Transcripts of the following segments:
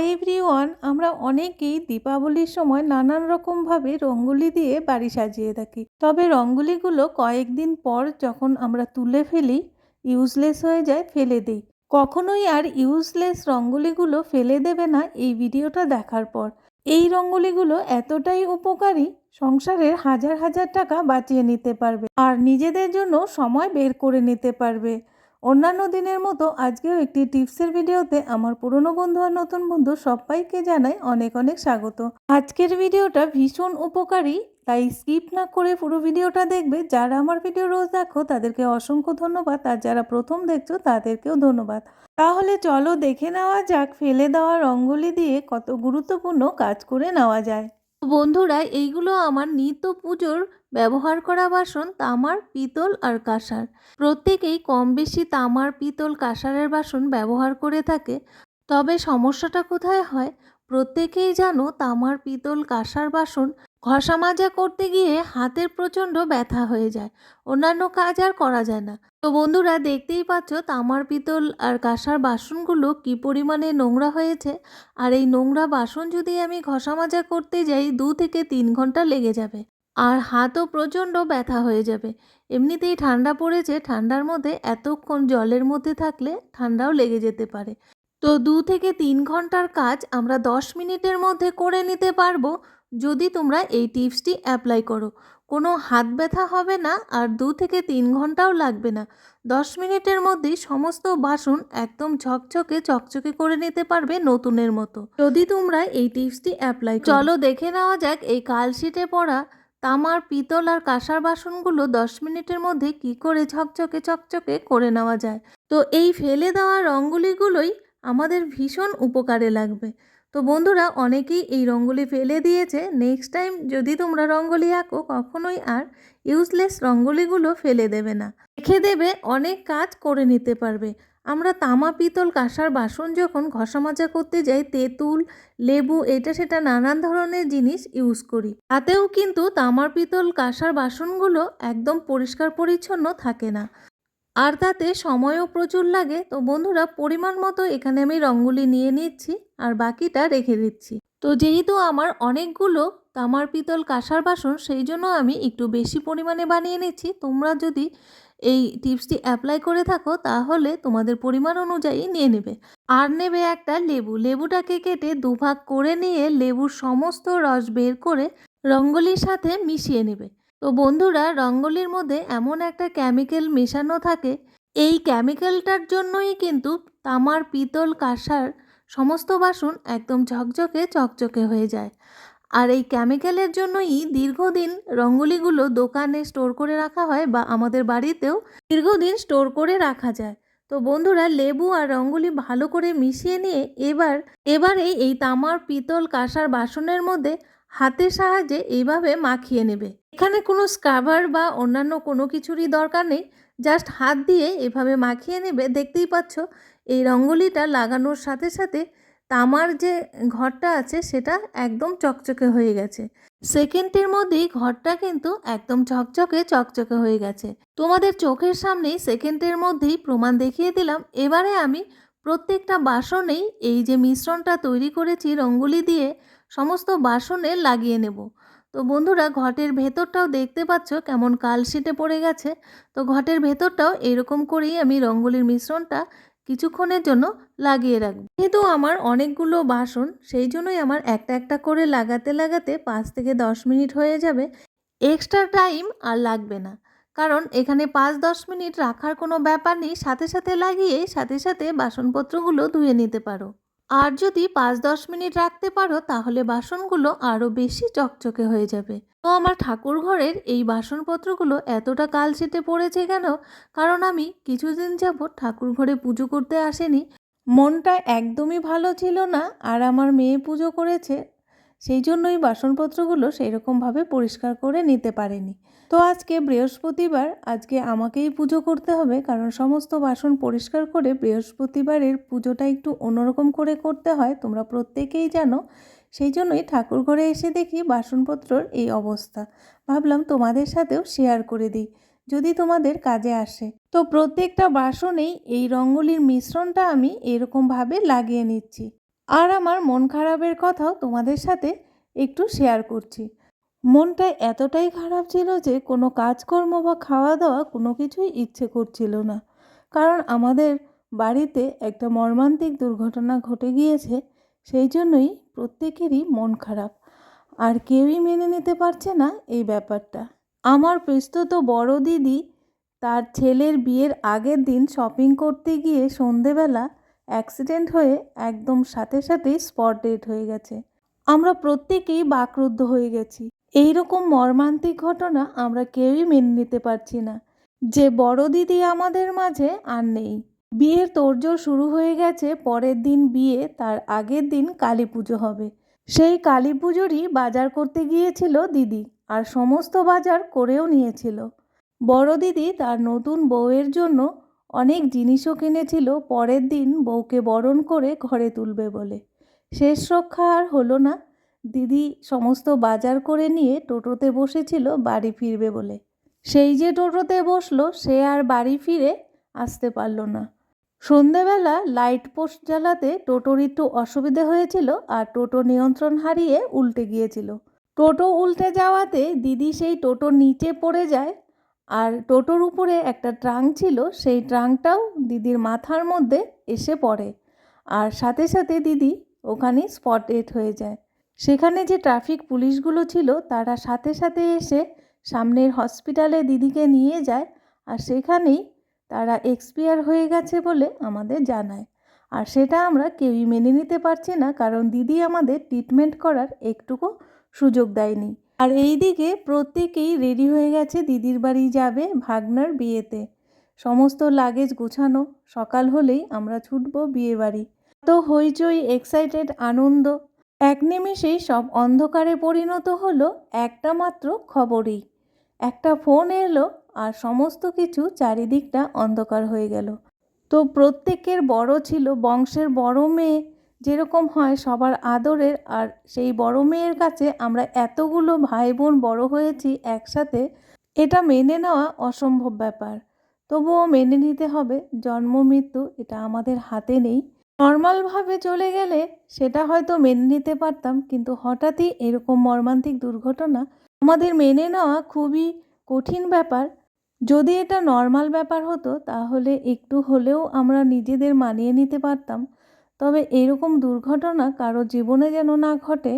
Hi everyone আমরা অনেকেই দীপাবলির সময় নানান রকমভাবে রঙ্গোলি দিয়ে বাড়ি সাজিয়ে থাকি। তবে রঙ্গোলিগুলো কয়েকদিন পর যখন আমরা তুলে ফেলি ইউজলেস হয়ে যায়, ফেলে দিই। কখনোই আর ইউজলেস রঙ্গোলিগুলো ফেলে দেবে না এই ভিডিওটা দেখার পর। এই রঙ্গোলিগুলো এতটাই উপকারী, সংসারের হাজার হাজার টাকা বাঁচিয়ে নিতে পারবে আর নিজেদের জন্য সময় বের করে নিতে পারবে। অন্যান্য দিনের মতো আজকেও একটি টিপসের ভিডিওতে আমার পুরনো বন্ধু আর নতুন বন্ধু সবাইকে জানাই অনেক অনেক স্বাগত। আজকের ভিডিওটা ভীষণ উপকারী, তাই স্কিপ না করে পুরো ভিডিওটা দেখবে। যারা আমার ভিডিও রোজ দেখো, তাদেরকে অসংখ্য ধন্যবাদ। আর যারা প্রথম দেখছ, তাদেরকেও ধন্যবাদ। তাহলে চলো দেখে নেওয়া যাক, ফেলে দেওয়া রঙ্গোলি দিয়ে কত গুরুত্বপূর্ণ কাজ করে নেওয়া যায়। বন্ধুরা, এইগুলো আমার নিত্য পুজোর ব্যবহার করা বাসন তামার, পিতল আর কাঁসার। প্রত্যেকেই কম বেশি তামার, পিতল, কাঁসারের বাসন ব্যবহার করে থাকে। তবে সমস্যাটা কোথায় হয়? প্রত্যেকেই জানো তামার, পিতল, কাঁসার বাসন ঘষা মাজা করতে গিয়ে হাতের প্রচণ্ড ব্যথা হয়ে যায়। অন্যান্য কাজ আর করা যায় না। তো বন্ধুরা, দেখতেই পাচ্ছ তামার পিতল আর কাঁসার বাসনগুলো কি পরিমাণে নোংরা হয়েছে? আর এই নোংরা বাসন যদি আমি ঘষা মাজা করতে যাই, দু থেকে তিন ঘণ্টা লেগে যাবে আর হাতও প্রচণ্ড ব্যথা হয়ে যাবে। এমনিতেই ঠান্ডা পড়েছে, ঠান্ডার মধ্যে এতক্ষণ জলের মধ্যে থাকলে ঠান্ডাও লেগে যেতে পারে। তো দু থেকে তিন ঘণ্টার কাজ আমরা দশ মিনিটের মধ্যে করে নিতে পারব। যদি তোমরা এই টিপসটি অ্যাপ্লাই করো। কোনো হাত ব্যথা হবে না আর দু থেকে তিন ঘন্টাও লাগবে না। দশ মিনিটের মধ্যেই সমস্ত বাসন একদম ঝকঝকে চকচকে করে নিতে পারবে নতুনের মতো। যদি তোমরা এই টিপসটি অ্যাপ্লাই চলো দেখে নেওয়া যাক এই কালশিটে পড়া তামার, পিতল আর কাঁসার বাসনগুলো দশ মিনিটের মধ্যে কি করে ঝকঝকে চকচকে করে নেওয়া যায়। তো এই ফেলে দেওয়া রঙ্গোলিগুলোই আমাদের ভীষণ উপকারে লাগবে। তো বন্ধুরা, অনেকেই এই রঙ্গোলি ফেলে দিয়েছে। নেক্সট টাইম যদি তোমরা রঙ্গোলি আঁকো, কখনোই আর ইউজলেস রঙ্গোলিগুলো ফেলে দেবে না। রেখে দেবে, অনেক কাজ করে নিতে পারবে। আমরা তামা, পিতল, কাঁসার বাসন যখন ঘষা মাজা করতে যাই, তেঁতুল, লেবু, এটা সেটা নানান ধরনের জিনিস ইউজ করি। তাতেও কিন্তু তামার, পিতল, কাঁসার বাসনগুলো একদম পরিষ্কার পরিচ্ছন্ন থাকে না। আর তাতে সময়ও প্রচুর লাগে। তো বন্ধুরা, পরিমাণ মতো এখানে আমি রঙ্গোলি নিয়ে নিচ্ছি আর বাকিটা রেখে দিচ্ছি। তো যেহেতু আমার অনেকগুলো তামার পিতল কাঁসার বাসন, সেই জন্য আমি একটু বেশি পরিমাণে বানিয়ে নিচ্ছি। তোমরা যদি এই টিপসটি অ্যাপ্লাই করে থাকো, তাহলে তোমাদের পরিমাণ অনুযায়ী নিয়ে নেবে। আর নেবে একটা লেবু। লেবুটাকে কেটে দুভাগ করে নিয়ে লেবুর সমস্ত রস বের করে রঙ্গোলির সাথে মিশিয়ে নেবে। তো বন্ধুরা, রঙ্গোলির মধ্যে এমন একটা কেমিক্যাল মেশানো থাকে। এই কেমিক্যালটার জন্যই কিন্তু তামার পিতল কাঁসার সমস্ত বাসন একদম ঝকঝকে চকচকে হয়ে যায়। আর এই কেমিক্যালের জন্যই দীর্ঘদিন রঙ্গোলিগুলো দোকানে স্টোর করে রাখা হয় বা আমাদের বাড়িতেও দীর্ঘদিন স্টোর করে রাখা যায়। তো বন্ধুরা, লেবু আর রঙ্গোলি ভালো করে মিশিয়ে নিয়ে এবার, এবারে এই তামার পিতল কাঁসার বাসনের মধ্যে হাতের সাহায্যে এইভাবে মাখিয়ে নেবে। এখানে কোনো স্ক্রাবার বা অন্যান্য কোনো কিছুরই দরকার নেই। জাস্ট হাত দিয়ে এভাবে মাখিয়ে নেবে। দেখতেই পাচ্ছ, এই রঙ্গোলিটা লাগানোর সাথে সাথে তামার যে ঘরটা আছে সেটা একদম চকচকে হয়ে গেছে। সেকেন্ডের মধ্যেই ঘরটা কিন্তু একদম চকচকে চকচকে হয়ে গেছে। তোমাদের চোখের সামনেই সেকেন্ডের মধ্যেই প্রমাণ দেখিয়ে দিলাম। এবারে আমি প্রত্যেকটা বাসনেই এই যে মিশ্রণটা তৈরি করেছি রঙ্গোলি দিয়ে, সমস্ত বাসনে লাগিয়ে নেব। তো বন্ধুরা, ঘটের ভেতরটাও দেখতে পাচ্ছ কেমন কালশিটে পড়ে গেছে। তো ঘটের ভেতরটাও এরকম করেই আমি রঙ্গোলির মিশ্রণটা কিছুক্ষণের জন্য লাগিয়ে রাখব। যেহেতু আমার অনেকগুলো বাসন, সেই জন্যই আমার একটা একটা করে লাগাতে লাগাতে পাঁচ থেকে দশ মিনিট হয়ে যাবে। এক্সট্রা টাইম আর লাগবে না। কারণ এখানে পাঁচ দশ মিনিট রাখার কোনো ব্যাপার নেই, সাথে সাথে লাগিয়ে সাথে সাথে বাসনপত্রগুলো ধুয়ে নিতে পারো। আর যদি পাঁচ দশ মিনিট রাখতে পারো, তাহলে বাসনগুলো আরও বেশি চকচকে হয়ে যাবে। তো আমার ঠাকুর ঘরের এই বাসনপত্রগুলো এতটা কালশিটে পড়েছে কেন? কারণ আমি কিছুদিন যাবৎ ঠাকুর ঘরে পুজো করতে আসেনি। মনটা একদমই ভালো ছিল না, আর আমার মেয়ে পুজো করেছে। সেই জন্যই বাসনপত্রগুলো সেই রকমভাবে পরিষ্কার করে নিতে পারেনি। তো আজকে বৃহস্পতিবার, আজকে আমাকেই পুজো করতে হবে, কারণ সমস্ত বাসন পরিষ্কার করে বৃহস্পতিবারের পুজোটা একটু অন্যরকম করে করতে হয়, তোমরা প্রত্যেকেই জানো। সেই জন্যই ঠাকুর ঘরে এসে দেখি বাসনপত্রর এই অবস্থা। ভাবলাম তোমাদের সাথেও শেয়ার করে দিই, যদি তোমাদের কাজে আসে। তো প্রত্যেকটা বাসনেই এই রঙ্গোলির মিশ্রণটা আমি এরকমভাবে লাগিয়ে নিচ্ছি। আর আমার মন খারাপের কথাও তোমাদের সাথে একটু শেয়ার করছি। মনটা এতটাই খারাপ ছিল যে কোনো কাজকর্ম বা খাওয়া দাওয়া কোনো কিছুই ইচ্ছে করছিল না। কারণ আমাদের বাড়িতে একটা মর্মান্তিক দুর্ঘটনা ঘটে গিয়েছে, সেই জন্যই প্রত্যেকেরই মন খারাপ। আর কেউই মেনে নিতে পারছে না এই ব্যাপারটা। আমার প্রস্তুত বড় দিদি তার ছেলের বিয়ের আগের দিন শপিং করতে গিয়ে সন্ধেবেলা অ্যাক্সিডেন্ট হয়ে একদম সাথে সাথেই স্পট ডেট হয়ে গেছে। আমরা প্রত্যেকেই বাকরুদ্ধ হয়ে গেছি। এই রকম মর্মান্তিক ঘটনা আমরা কেউই মেনে নিতে পারছি না। যে বড় দিদি আমাদের মাঝে আর নেই। বিয়ের তোড়জোড় শুরু হয়ে গেছে, পরের দিন বিয়ে, তার আগের দিন কালী পুজো হবে। সেই কালী পুজোরই বাজার করতে গিয়েছিল দিদি আর সমস্ত বাজার করেও নিয়েছিল। বড় দিদি তার নতুন বউয়ের জন্য অনেক জিনিসও কিনেছিল, পরের দিন বউকে বরণ করে ঘরে তুলবে বলে। শেষ রক্ষা আর হলো না। দিদি সমস্ত বাজার করে নিয়ে টোটোতে বসেছিল, বাড়ি ফিরবে বলে। সেই যে টোটোতে বসল, সে আর বাড়ি ফিরে আসতে পারল না। সন্ধেবেলা লাইট পোস্ট জ্বালাতে টোটোর একটু অসুবিধে হয়েছিল আর টোটো নিয়ন্ত্রণ হারিয়ে উল্টে গিয়েছিল। টোটো উল্টে যাওয়াতে দিদি সেই টোটোর নিচে পড়ে যায় আর টোটোর উপরে একটা ট্রাঙ্ক ছিল, সেই ট্রাঙ্কটাও দিদির মাথার মধ্যে এসে পড়ে। আর সাথে সাথে দিদি ওখানেই স্পটেড হয়ে যায়। সেখানে যে ট্রাফিক পুলিশগুলো ছিল, তারা সাথে সাথে এসে সামনের হসপিটালে দিদিকে নিয়ে যায় আর সেখানেই তারা এক্সপায়ার হয়ে গেছে বলে আমাদের জানায়। আর সেটা আমরা কেউই মেনে নিতে পারছি না, কারণ দিদি আমাদের ট্রিটমেন্ট করার একটুকু সুযোগ দেয়নি। আর এই দিকে প্রত্যেকেই রেডি হয়ে গেছে, দিদির বাড়ি যাবে ভাগনার বিয়েতে। সমস্ত লাগেজ গোছানো, সকাল হলেই আমরা ছুটব বিয়ে বাড়ি। তো হইচই এক্সাইটেড আনন্দ। এক নিমেষেই সব অন্ধকারে পরিণত হলো একটা মাত্র খবরই। একটা ফোন এলো আর সমস্ত কিছু চারিদিকটা অন্ধকার হয়ে গেল। তো প্রত্যেকের বড় ছিল, বংশের বড় মেয়ে। যেরকম হয় সবার আদরের, আর সেই বড় মেয়ের কাছে আমরা এতগুলো ভাই বোন বড় হয়েছি একসাথে, এটা মেনে নেওয়া অসম্ভব ব্যাপার। তবুও মেনে নিতে হবে, জন্ম, মৃত্যু এটা আমাদের হাতে নেই। নর্মালভাবে চলে গেলে সেটা হয়তো মেনে নিতে পারতাম, কিন্তু হঠাৎই এরকম মর্মান্তিক দুর্ঘটনা আমাদের মেনে নেওয়া খুবই কঠিন ব্যাপার। যদি এটা নর্মাল ব্যাপার হতো, তাহলে একটু হলেও আমরা নিজেদের মানিয়ে নিতে পারতাম। তবে এরকম দুর্ঘটনা কারও জীবনে যেন না ঘটে,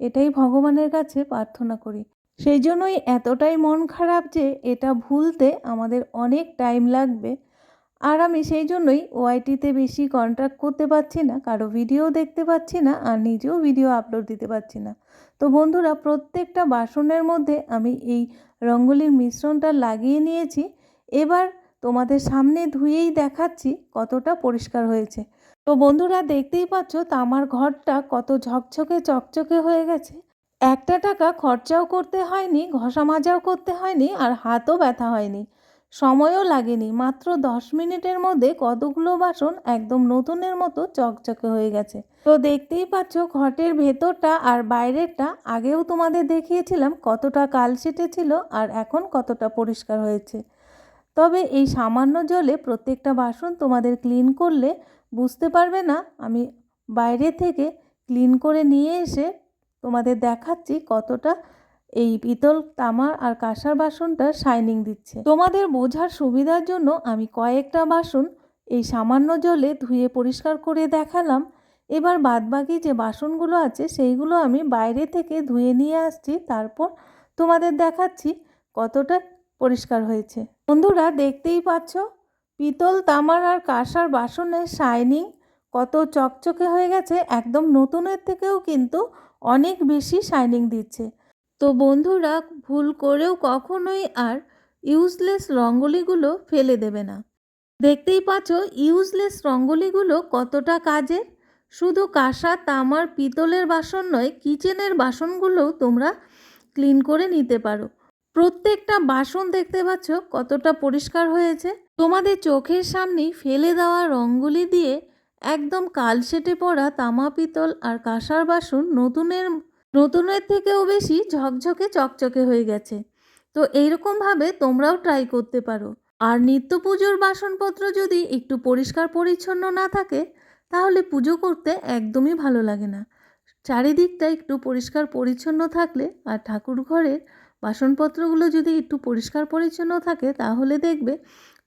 এটাই ভগবানের কাছে প্রার্থনা করি। সেই জন্যই এতটাই মন খারাপ যে এটা ভুলতে আমাদের অনেক টাইম লাগবে। আর আমি সেই জন্যই ওআইটিতে বেশি কন্ট্যাক্ট করতে পারছি না, কারও ভিডিও দেখতে পাচ্ছি না, আর নিজেও ভিডিও আপলোড দিতে পারছি না। তো বন্ধুরা, প্রত্যেকটা বাসনের মধ্যে আমি এই রঙ্গোলির মিশ্রণটা লাগিয়ে নিয়েছি। এবার তোমাদের সামনে ধুয়েই দেখাচ্ছি কতটা পরিষ্কার হয়েছে। তো বন্ধুরা দেখতেই পাচ্ছ তামার ঘরটা কত ঝকঝকে চকচকে হয়ে গেছে। একটা টাকা খরচাও করতে হয়নি, ঘষা মাজাও করতে হয়নি আর হাতও ব্যথা হয়নি। সময়ও লাগেনি, মাত্র দশ মিনিটের মধ্যে কতগুলো বাসন একদম নতুনের মতো চকচকে হয়ে গেছে। তো দেখতেই পাচ্ছ ঘটের ভেতরটা আর বাইরেরটা, আগেও তোমাদের দেখিয়েছিলাম কতটা কালশিটে ছিল আর এখন কতটা পরিষ্কার হয়েছে। তবে এই সামান্য জলে প্রত্যেকটা বাসন তোমাদের ক্লিন করলে বুঝতে পারবে না, আমি বাইরে থেকে ক্লিন করে নিয়ে এসে তোমাদের দেখাচ্ছি কতটা এই পিতল তামার আর কাঁসার বাসনটা শাইনিং দিচ্ছে। তোমাদের বোঝার সুবিধার জন্য আমি কয়েকটা বাসন এই সামান্য জলে ধুয়ে পরিষ্কার করে দেখালাম। এবার বাদবাকি যে বাসনগুলো আছে সেইগুলো আমি বাইরে থেকে ধুয়ে নিয়ে আসছি, তারপর তোমাদের দেখাচ্ছি কতটা পরিষ্কার হয়েছে। বন্ধুরা দেখতেই পাচ্ছ পিতল, তামার আর কাঁসার বাসনের শাইনিং কত চকচকে হয়ে গেছে, একদম নতুনের থেকেও কিন্তু অনেক বেশি শাইনিং দিচ্ছে। তো বন্ধুরা, ভুল করেও কখনোই আর ইউজলেস রঙ্গোলিগুলো ফেলে দেবে না। দেখতেই পাচ্ছ ইউজলেস রঙ্গোলিগুলো কতটা কাজের শুধু কাঁসা, তামার, পিতলের বাসন নয় কিচেনের বাসনগুলোও তোমরা ক্লিন করে নিতে পারো। প্রত্যেকটা বাসন দেখতে পাচ্ছ কতটা পরিষ্কার হয়েছে। তোমাদের চোখের সামনেই ফেলে দেওয়া রঙ্গোলি দিয়ে একদম কালশেটে পড়া তামা পিতল আর কাঁসার বাসন নতুনের নতুনের থেকেও বেশি ঝকঝকে চকচকে হয়ে গেছে। তো এইরকমভাবে তোমরাও ট্রাই করতে পারো। আর নিত্য পুজোর বাসনপত্র যদি একটু পরিষ্কার পরিচ্ছন্ন না থাকে, তাহলে পুজো করতে একদমই ভালো লাগে না। চারিদিকটা একটু পরিষ্কার পরিচ্ছন্ন থাকলে আর ঠাকুর ঘরের বাসনপত্রগুলো যদি একটু পরিষ্কার পরিচ্ছন্ন থাকে, তাহলে দেখবে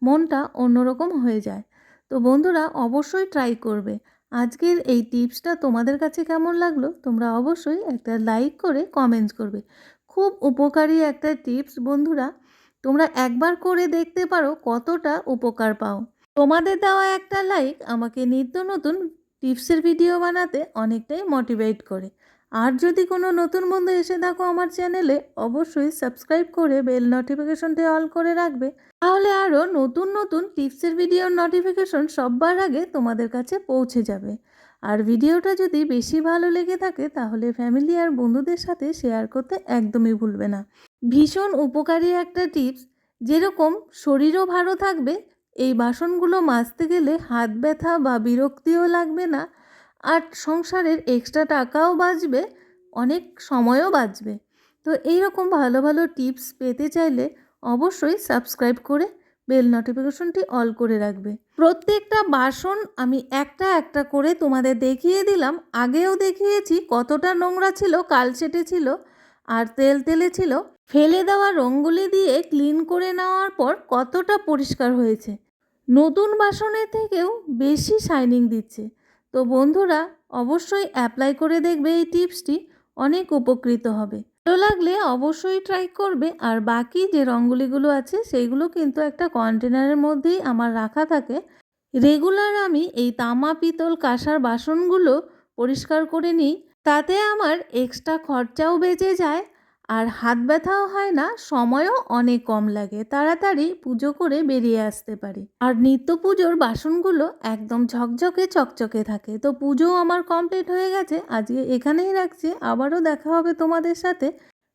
মনটা অন্যরকম হয়ে যায়। তো বন্ধুরা, অবশ্যই ট্রাই করবে। আজকের এই টিপসটা তোমাদের কাছে কেমন লাগল? তোমরা অবশ্যই একটা লাইক করে কমেন্টস করবে। খুব উপকারী একটা টিপস বন্ধুরা। তোমরা একবার করে দেখতে পারো কতটা উপকার পাও। তোমাদের দেওয়া একটা লাইক আমাকে নিত্য নতুন টিপসের ভিডিও বানাতে অনেকটাই মোটিভেট করে। আর যদি কোনো নতুন বন্ধু এসে থাকো আমার চ্যানেলে, অবশ্যই সাবস্ক্রাইব করে বেল নোটিফিকেশনটি অল করে রাখবে। তাহলে আরও নতুন নতুন টিপসের ভিডিওর নোটিফিকেশন সববার আগে তোমাদের কাছে পৌঁছে যাবে। আর ভিডিওটা যদি বেশি ভালো লেগে থাকে, তাহলে ফ্যামিলি আর বন্ধুদের সাথে শেয়ার করতে একদমই ভুলবে না। ভীষণ উপকারী একটা টিপস, যেরকম শরীরও ভালো থাকবে, এই বাসনগুলো মাজতে গেলে হাত ব্যথা বা বিরক্তিও লাগবে না আর সংসারের এক্সট্রা টাকাও বাঁচবে, অনেক সময়ও বাঁচবে। তো এইরকম ভালো ভালো টিপস পেতে চাইলে অবশ্যই সাবস্ক্রাইব করে বেল নোটিফিকেশনটি অল করে রাখবে। প্রত্যেকটা বাসন আমি একটা একটা করে তোমাদের দেখিয়ে দিলাম। আগেও দেখিয়েছি কতটা নোংরা ছিল, কালচেটে ছিল আর তেল তেলে ছিল। ফেলে দেওয়া রঙগুলি দিয়ে ক্লিন করে নেওয়ার পর কতটা পরিষ্কার হয়েছে। নতুন বাসনের থেকেও বেশি শাইনিং দিচ্ছে। তো বন্ধুরা, অবশ্যই অ্যাপ্লাই করে দেখবে এই টিপসটি, অনেক উপকৃত হবে। ভালো লাগলে অবশ্যই ট্রাই করবে, আর বাকি যে রঙ্গুলিগুলো আছে, সেইগুলো কিন্তু একটা কন্টেনারের মধ্যেই আমার রাখা থাকে। রেগুলার আমি এই তামা পিতল কাঁসার বাসনগুলো পরিষ্কার করে নিই, তাতে আমার এক্সট্রা খরচাও বেঁচে যায় আর হাত ব্যথাও হয় না, সময়ও অনেক কম লাগে। তাড়াতাড়ি পুজো করে বেরিয়ে আসতে পারি। আর নিত্য পুজোর বাসনগুলো একদম ঝকঝকে চকচকে থাকে। তো পুজোও আমার কমপ্লিট হয়ে গেছে। আজকে এখানেই রাখছি। আবারও দেখা হবে তোমাদের সাথে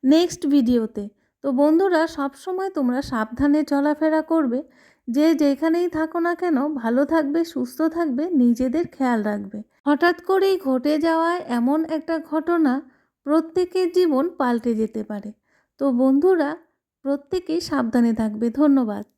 নেক্সট ভিডিওতে তো বন্ধুরা সব সময় তোমরা সাবধানে চলাফেরা করবে। যে যেখানেই থাকো না কেন, ভালো থাকবে, সুস্থ থাকবে, নিজেদের খেয়াল রাখবে। হঠাৎ করেই ঘটে যাওয়ায় এমন একটা ঘটনা প্রত্যেকের জীবন পাল্টে যেতে পারে। তো বন্ধুরা প্রত্যেকেই সাবধানে থাকবে। ধন্যবাদ।